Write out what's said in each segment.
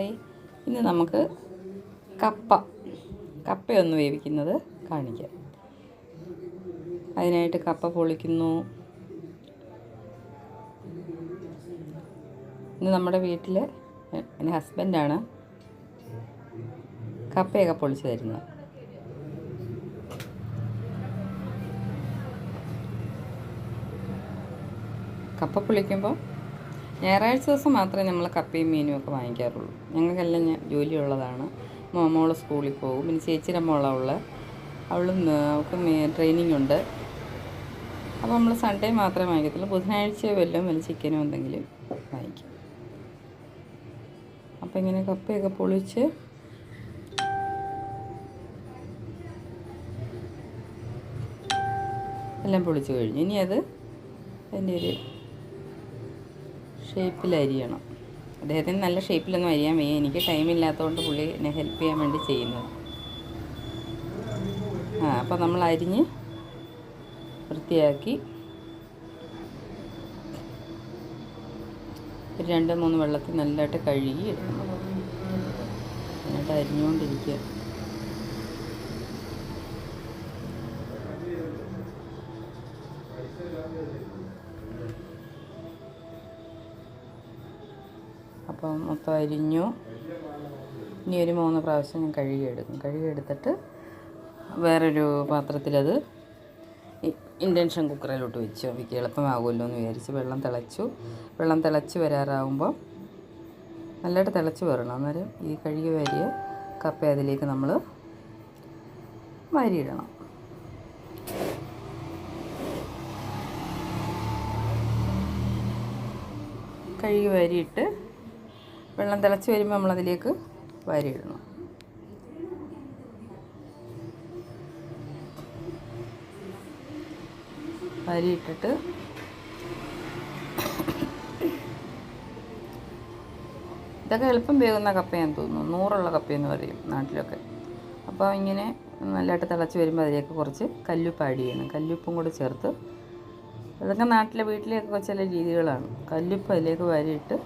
Hi ഇന്ന് നമുക്ക് കപ്പ കപ്പയൊന്ന് വേവിക്കുന്നത് കാണിക്കാം. അതിനായിട്ട് കപ്പ പൊളിക്കുന്നു. ഇന്ന് നമ്മുടെ വീട്ടിൽ എന്റെ ഹസ്ബൻഡാണ് കപ്പയൊക്കെ പൊളിച്ചു തരുന്നത്. കപ്പ പൊളിക്കുമ്പോൾ ഞായറാഴ്ച ദിവസം മാത്രമേ നമ്മൾ കപ്പയും മീനും ഒക്കെ വാങ്ങിക്കാറുള്ളൂ. ഞങ്ങൾക്കെല്ലാം ജോലിയുള്ളതാണ്. മോ- മോൾ സ്കൂളിൽ പോകും. പിന്നെ ചേച്ചിയുടെ മോളാണ് ഉള്ളത് അവളും അവൾക്ക് ട്രെയിനിങ് ഉണ്ട്. അപ്പോൾ നമ്മൾ സൺഡേ മാത്രമേ വാങ്ങിക്കത്തുള്ളൂ. ബുധനാഴ്ച വല്ലതും വല്ല ചിക്കനോ എന്തെങ്കിലും വാങ്ങിക്കും. അപ്പോൾ ഇങ്ങനെ കപ്പയൊക്കെ പൊളിച്ച് എല്ലാം പൊളിച്ച് കഴിഞ്ഞു. ഇനി അത് അതിന്റെ ഒരു ഷേപ്പിൽ അരിയണം. അദ്ദേഹത്തിന് നല്ല ഷേപ്പിലൊന്നും അരിയാൻ വയ്യ. എനിക്ക് ടൈമില്ലാത്തതുകൊണ്ട് പുള്ളി എന്നെ ഹെൽപ്പ് ചെയ്യാൻ വേണ്ടി ചെയ്യുന്നത്. ആ അപ്പോൾ നമ്മൾ അരിഞ്ഞ് വൃത്തിയാക്കി. ഒരു രണ്ട് മൂന്ന് വെള്ളത്തിൽ നല്ലതായിട്ട് കഴുകി എന്നിട്ട് അരിഞ്ഞുകൊണ്ടിരിക്കുക. അപ്പം മൊത്തം അരിഞ്ഞു. ഇനി ഒരു മൂന്ന് പ്രാവശ്യം ഞാൻ കഴുകിയെടുക്കും കഴുകിയെടുത്തിട്ട് വേറൊരു പാത്രത്തിലത് ഇ- ഇൻഡക്ഷൻ കുക്കറിലോട്ട് വെച്ചു. അവയ്ക്ക് എളുപ്പമാകുമല്ലോ എന്ന് വിചാരിച്ച് വെള്ളം തിളച്ചു. വെള്ളം തിളച്ച് വരാറാകുമ്പോൾ നല്ലതായിട്ട് തിളച്ച് വരണം. അന്നേരം ഈ കഴുകി വരിയ കപ്പ അതിലേക്ക് നമ്മൾ വാരിയിടണം. കഴുകി വാരിയിട്ട് വെള്ളം തിളച്ച് വരുമ്പോൾ നമ്മളതിലേക്ക് വാരിയിടണം. വാരിയിട്ടിട്ട് ഇതൊക്കെ എളുപ്പം വേകുന്ന കപ്പയാന്ന് തോന്നുന്നു. നൂറുള്ള കപ്പയെന്ന് പറയും നാട്ടിലൊക്കെ. അപ്പോൾ ഇങ്ങനെ നല്ലതായിട്ട് തിളച്ച് വരുമ്പോൾ അതിലേക്ക് കുറച്ച് കല്ലുപ്പ് ആഡ് ചെയ്യണം. കല്ലുപ്പും കൂടെ ചേർത്ത് അതൊക്കെ നാട്ടിലെ വീട്ടിലെയൊക്കെ ചില രീതികളാണ്. കല്ലുപ്പ് അതിലേക്ക് വാരിയിട്ട്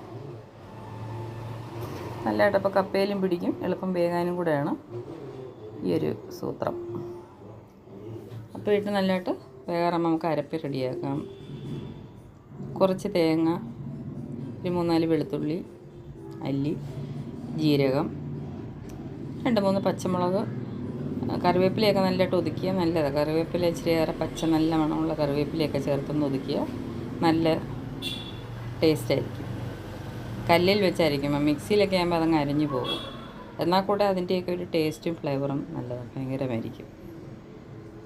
നല്ലതായിട്ട് അപ്പോൾ കപ്പയിലും പിടിക്കും. എളുപ്പം വേകാനും കൂടെയാണ് ഈ ഒരു സൂത്രം. അപ്പോൾ ഇട്ട് നല്ലതായിട്ട് വേകാറാകുമ്പോൾ നമുക്ക് അരപ്പ് റെഡിയാക്കാം. കുറച്ച് തേങ്ങ ഒരു മൂന്നാൽ വെളുത്തുള്ളി അല്ലി ജീരകം രണ്ട് മൂന്ന് പച്ചമുളക് കറിവേപ്പിലയൊക്കെ നല്ലതായിട്ട് ഒതുക്കിയ നല്ലതാണ് കറിവേപ്പില ഇച്ചിരി ഏറെ പച്ച നല്ല മണമുള്ള കറിവേപ്പിലയൊക്കെ ചേർത്തൊന്ന് ഒതുക്കിയ നല്ല ടേസ്റ്റ് ആയിരിക്കും. കല്ലിൽ വെച്ചായിരിക്കും. മിക്സിയിലൊക്കെ ആകുമ്പോൾ അതങ്ങ് അരിഞ്ഞു പോകും. എന്നാൽ കൂടെ അതിന്റെയൊക്കെ ഒരു ടേസ്റ്റും ഫ്ലേവറും നല്ല ഭയങ്കരമായിരിക്കും.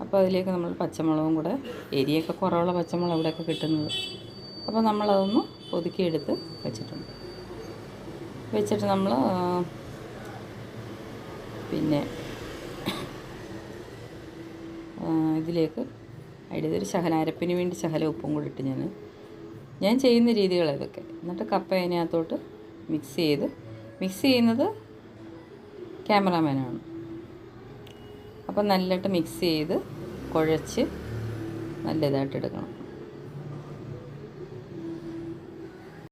അപ്പോൾ അതിലേക്ക് നമ്മൾ പച്ചമുളകും കൂടെ എരിയൊക്കെ കുറവുള്ള പച്ചമുളക് ഇവിടെയൊക്കെ കിട്ടുന്നത്. അപ്പോൾ നമ്മളതൊന്ന് ഒതുക്കിയെടുത്ത് വെച്ചിട്ടുണ്ട്. വെച്ചിട്ട് നമ്മൾ പിന്നെ ഇതിലേക്ക് അതിന്റെ ഒരു ശകലം അരപ്പിന് വേണ്ടി ശകലം ഉപ്പും കൂടി ഇട്ട് ഞാൻ ഞാൻ ചെയ്യുന്ന രീതികൾ ഇതൊക്കെ. എന്നിട്ട് കപ്പ അതിനകത്തോട്ട് മിക്സ് ചെയ്ത് മിക്സ് ചെയ്യുന്നത് ക്യാമറാമാനാണ്. അപ്പം നല്ലതായിട്ട് മിക്സ് ചെയ്ത് കുഴച്ച് നല്ല ഇതായിട്ട് എടുക്കണം.